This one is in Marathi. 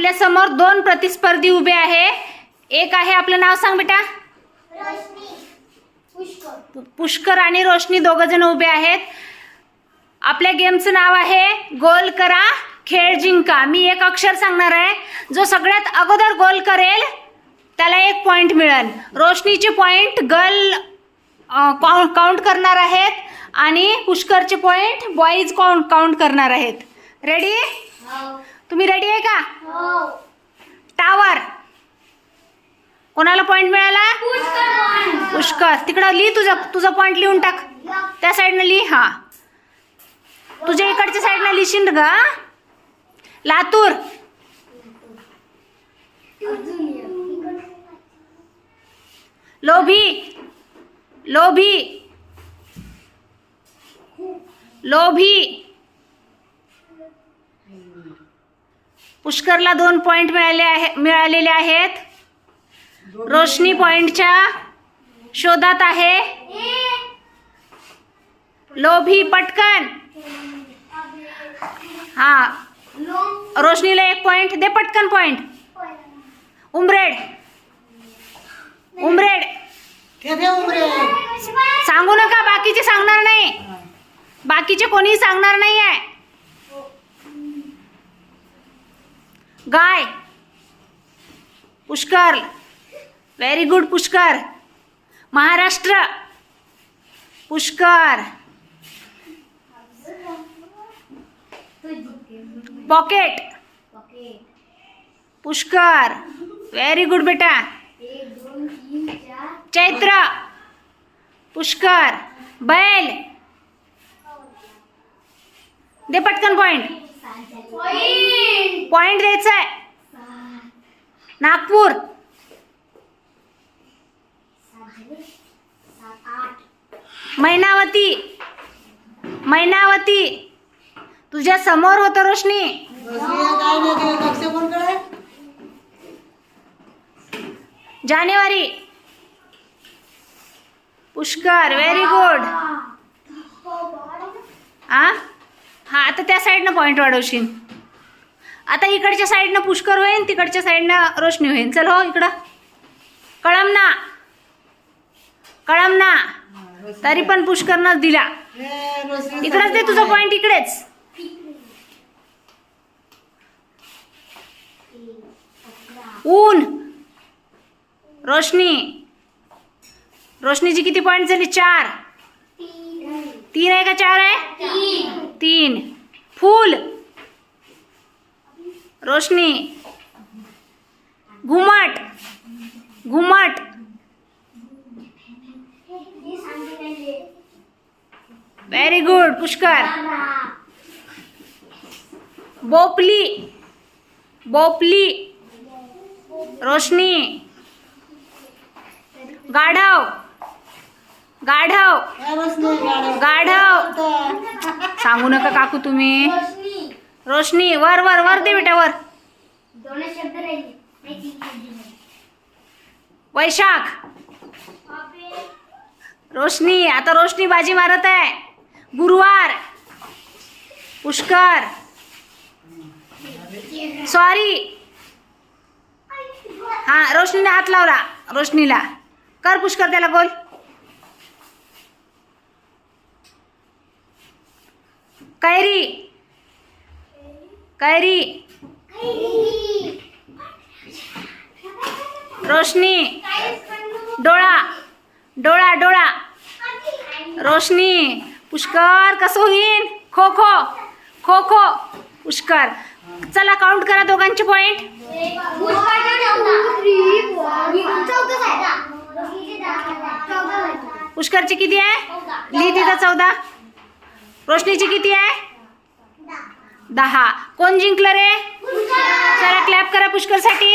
आपल्यासमोर दोन प्रतिस्पर्धी उभे आहे. एक आहे आपलं नाव सांग बेटा. पुष्कर. आणि रोशनी दोघ जण उभे आहेत. आपल्या गेमचं नाव आहे गोल करा खेळ जिंका. मी एक अक्षर सांगणार आहे. जो सगळ्यात अगोदर गोल करेल त्याला एक पॉइंट मिळेल. रोशनीचे पॉइंट गर्ल काउंट काउंट करणार आहेत आणि पुष्करचे पॉइंट बॉईज काउंट काउंट करणार आहेत. रेडी तुम्ही रेडी आहे का? टावर कोणाला पॉइंट मिळाला? पुष्कर. तिकडं लिही तुझं तुझं पॉइंट लिहून टाक. त्या साईडनं लिह हा. तुझ्या इकडच्या साईडनं लिहिशील ग लातूर. लोभी. लोभी. लोभी. पुष्करला दोन पॉइंट मिळाले आहे मिळालेले आहेत. रोशनी पॉइंटच्या शोधात आहे. लोभी पटकन. हा. रोशनीला एक पॉइंट दे पटकन पॉइंट उमरेड. उमरेड. सांगू नका बाकीचे सांगणार नाही. बाकीचे कोणी सांगणार नाही आहे गाय। Pushkar. Very good Pushkar. Maharashtra. Pushkar. Pocket Pushkar. Very good बेटा। चैत्र। पुष्कर। बैल। दे पटकन पॉइंट पॉइंट द्यायचा आहे. नागपूर. मैनावती. मैनावती. तुझ्या समोर होतं रोशनी. जानेवारी. पुष्कर व्हेरी गुड आ? हा आता त्या साईडनं पॉईंट वाढवशील. आता इकडच्या साईडनं पुष्कर होईन तिकडच्या साईडनं रोशनी होईन. चल हो इकडं. कळम ना. कळम ना. तरी पण पुष्करनंच दिला. इकडंच दे तुझा पॉईंट इकडेच. ऊन. रोशनी. रोशनीची किती पॉईंट झाली? चार. तीन आहे का चार आहे? तीन। फूल। रोशनी। घुमट। घुमट। Very good Pushkar. बोपली। बोपली। रोशनी। गाढव। गाढव. गाढव. सांगू नका काकू तुम्ही. रोशनी वर वर वर दे बेटा वर. वैशाख. रोशनी आता रोशनी बाजी मारत आहे. गुरुवार. पुष्कर. सॉरी. हा रोशनीने हात लावला. रोशनीला. कर पुष्कर त्याला गोल. कैरी। कैरी। रोशनी। डोळा। डोळा डोळा। रोशनी। पुष्कर कसं होईन? खो खो। खो खो। पुष्कर। चला काउंट करा दोघांचे पॉइंट पुष्करची किती आहे? लिहिते तिथं चौदा. रोशनीची किती आहे? दहा. कोण जिंकलं रे? चला क्लॅप करा पुष्करसाठी